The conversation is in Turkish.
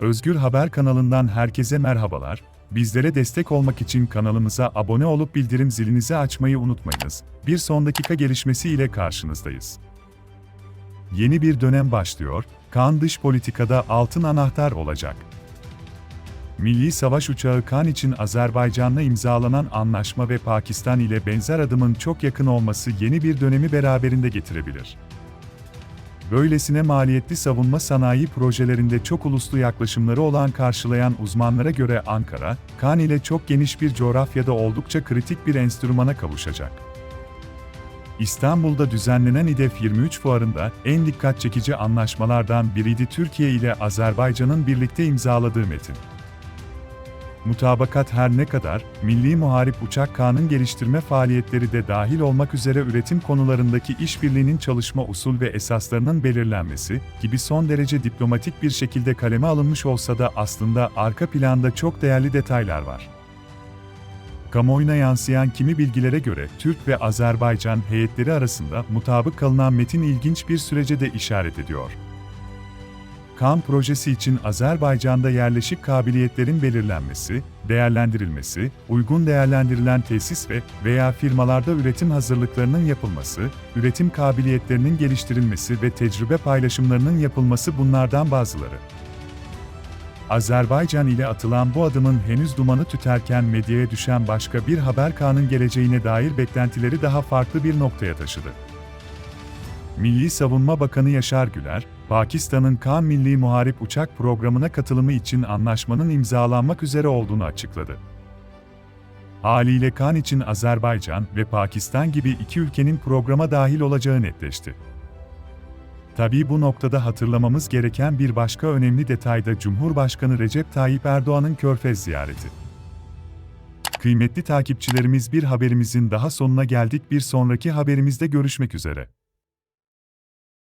Özgür Haber kanalından herkese merhabalar. Bizlere destek olmak için kanalımıza abone olup bildirim zilinizi açmayı unutmayınız. Bir son dakika gelişmesi ile karşınızdayız. Yeni bir dönem başlıyor. Kaan dış politikada altın anahtar olacak. Milli savaş uçağı Kaan için Azerbaycan'la imzalanan anlaşma ve Pakistan ile benzer adımın çok yakın olması yeni bir dönemi beraberinde getirebilir. Böylesine maliyetli savunma sanayi projelerinde çok uluslu yaklaşımları olan karşılayan uzmanlara göre Ankara, Kaan ile çok geniş bir coğrafyada oldukça kritik bir enstrümana kavuşacak. İstanbul'da düzenlenen İDEF 23 fuarında en dikkat çekici anlaşmalardan biriydi Türkiye ile Azerbaycan'ın birlikte imzaladığı metin. Mutabakat her ne kadar, Milli Muharip Uçak Kağı'nın geliştirme faaliyetleri de dahil olmak üzere üretim konularındaki işbirliğinin çalışma usul ve esaslarının belirlenmesi gibi son derece diplomatik bir şekilde kaleme alınmış olsa da aslında arka planda çok değerli detaylar var. Kamuoyuna yansıyan kimi bilgilere göre Türk ve Azerbaycan heyetleri arasında mutabık kalınan metin ilginç bir sürece de işaret ediyor. KAM projesi için Azerbaycan'da yerleşik kabiliyetlerin belirlenmesi, değerlendirilmesi, uygun değerlendirilen tesis ve veya firmalarda üretim hazırlıklarının yapılması, üretim kabiliyetlerinin geliştirilmesi ve tecrübe paylaşımlarının yapılması bunlardan bazıları. Azerbaycan ile atılan bu adımın henüz dumanı tüterken medyaya düşen başka bir haber Kaan'ın geleceğine dair beklentileri daha farklı bir noktaya taşıdı. Milli Savunma Bakanı Yaşar Güler, Pakistan'ın Kaan Milli Muharip Uçak Programı'na katılımı için anlaşmanın imzalanmak üzere olduğunu açıkladı. Haliyle Kaan için Azerbaycan ve Pakistan gibi iki ülkenin programa dahil olacağı netleşti. Tabii bu noktada hatırlamamız gereken bir başka önemli detay da Cumhurbaşkanı Recep Tayyip Erdoğan'ın Körfez ziyareti. Kıymetli takipçilerimiz bir haberimizin daha sonuna geldik bir sonraki haberimizde görüşmek üzere.